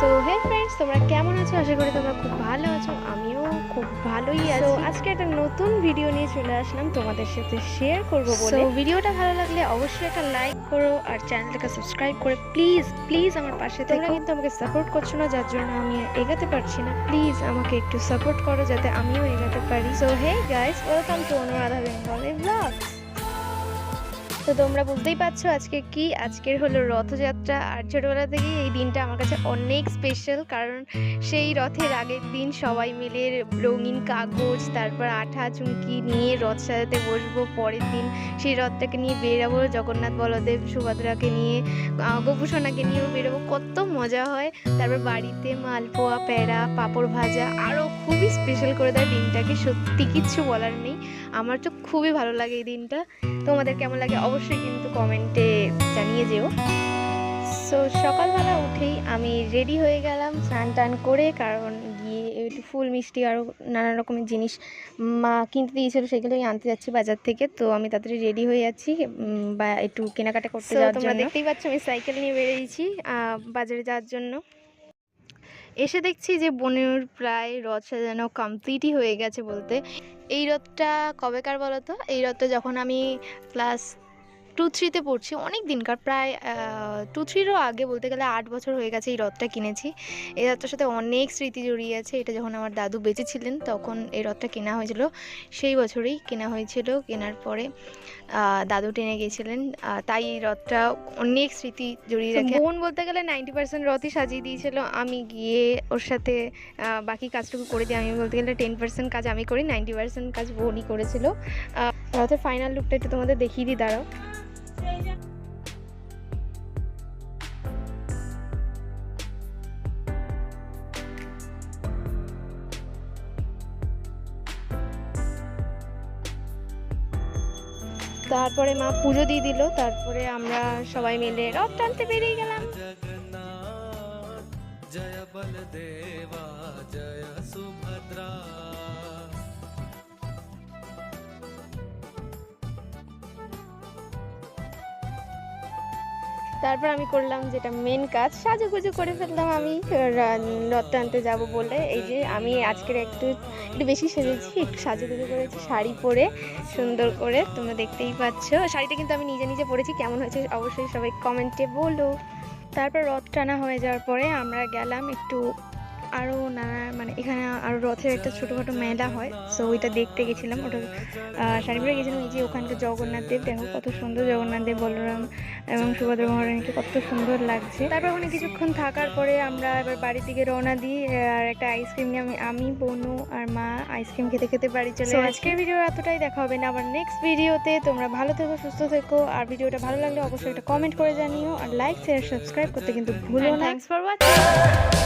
So hey friends তোমরা কেমন আছো? আশা করি তোমরা খুব ভালো আছো আমিও খুব ভালোই আছি। আজকে একটা নতুন ভিডিও নিয়ে চলে আসলাম তোমাদের সাথে শেয়ার করব বলে। ভিডিওটা ভালো লাগলে অবশ্যই একটা লাইক করো আর চ্যানেলটাকে সাবস্ক্রাইব করে প্লিজ প্লিজ আমার পাশে তোমরা কিন্তু আমাকে সাপোর্ট করছ না যার জন্য আমি এগাতে পারছি না। প্লিজ আমাকে একটু সাপোর্ট করো যাতে আমিও এগাতে পারি। So hey guys welcome to Anuradha Bengali blogs তো তোমরা বুঝতেই পারছ আজকে কি? আজকের হলো রথযাত্রা। আর ছোটবেলা থেকেই এই দিনটা আমার কাছে অনেক স্পেশাল কারণ সেই রথের আগের দিন সবাই মিলে রঙিন কাগজ, তারপর আঠা, চুমকি নিয়ে রথ সাজাতে বসবো। পরের দিন সেই রথটাকে নিয়ে বেরাবো। জগন্নাথ, বলদেব, সুভদ্রাকে নিয়ে গোপুসোনাকে নিয়েও বেরোবো। কত মজা হয়। তারপর বাড়িতে মালপোয়া প্যাড়া পাঁপড় ভাজা আরও খুবই স্পেশাল করে দেয় দিনটাকে। সত্যি কিচ্ছু বলার নেই। আমার তো খুবই ভালো লাগে এই দিনটা। তোমাদের কেমন লাগে? অবশ্যই কিন্তু কমেন্টে জানিয়ে যেও। সো সকালবেলা উঠেই আমি রেডি হয়ে গেলাম স্নান টান করে কারণ গিয়ে একটু ফুল মিষ্টি আরও নানা রকমের জিনিস মা কিনতে দিয়েছিল সেগুলোই আনতে যাচ্ছি বাজার থেকে। তো আমি তাড়াতাড়ি রেডি হয়ে যাচ্ছি বা একটু কেনাকাটা করতে যাওয়ার তোমরা দেখতেই পাচ্ছ আমি সাইকেল নিয়ে বেরিয়েছি বাজারে যাওয়ার জন্য। এসে দেখছি যে বনের প্রায় রথ সাজানো কমপ্লিটই হয়ে গেছে বলতে। এই রথটা কবেকার বলো তো এই রথটা যখন আমি ক্লাস টু থ্রিতে পড়ছি অনেক দিনকার প্রায় টু থ্রিরও আগে বলতে গেলে আট বছর হয়ে গেছে এই রথটা কিনেছি। এই রথটার সাথে অনেক স্মৃতি জড়িয়ে আছে। এটা যখন আমার দাদু বেঁচে ছিলেন তখন এই রথটা কেনা হয়েছিল। সেই বছরেই কেনা হয়েছিল। কেনার পরে দাদু টেনে গিয়েছিলেন তাই এই রথটা অনেক স্মৃতি জড়িয়ে রাখে বোন বলতে গেলে নাইনটি পার্সেন্ট রথই সাজিয়ে দিয়েছিল। আমি গিয়ে ওর সাথে বাকি কাজটুকু করে দিই। আমি বলতে গেলে টেন পার্সেন্ট কাজ আমি করি নাইনটি পার্সেন্ট কাজ বোনই করেছিল। রথের ফাইনাল লুকটা একটু তোমাদের দেখিয়ে দিই দাঁড়াও। তারপরে মা পুজো দিয়ে দিল তারপরে আমরা সবাই মিলে রথ টানতে বেরিয়ে গেলাম। জয় তারপর আমি করলাম যেটা মেন কাজ, সাজুগুজু করে ফেললাম আমি রথ টানতে যাব বলে। এই যে আমি আজকের একটু একটু বেশি সেজেছি, একটু সাজুগুজু করেছি, শাড়ি পরে সুন্দর করে, তোমরা দেখতেই পাচ্ছ। শাড়িটা কিন্তু আমি নিজে নিজে পরেছি, কেমন হয়েছে অবশ্যই সবাই কমেন্টে বলো। তারপর রথ টানা হয়ে যাওয়ার পরে আমরা গেলাম একটু আরও নানা মানে এখানে আরও রথের একটা ছোটোখাটো মেলা হয়। সো ওইটা দেখতে গেছিলাম। ওটা আহ, শাড়ি পরে গেছিলাম। এই যে ওখানকার জগন্নাথ দেব দেখো কত সুন্দর জগন্নাথ দেব বলরাম এবং সুভদ্রা মহারানীকে কত সুন্দর লাগছে। তারপর ওখানে কিছুক্ষণ থাকার পরে আমরা এবার বাড়ির দিকে রওনা দিই আর একটা আইসক্রিম নিয়ে আমি আমি বনু আর মা আইসক্রিম খেতে খেতে বাড়ি চলে আজকের ভিডিও এতটাই দেখা হবে না। আবার নেক্সট ভিডিওতে তোমরা ভালো থেকো সুস্থ থেকো। আর ভিডিওটা ভালো লাগলে অবশ্যই একটা কমেন্ট করে জানিও। আর লাইক শেয়ার সাবস্ক্রাইব করতে কিন্তু ভুলো না। Thanks for watching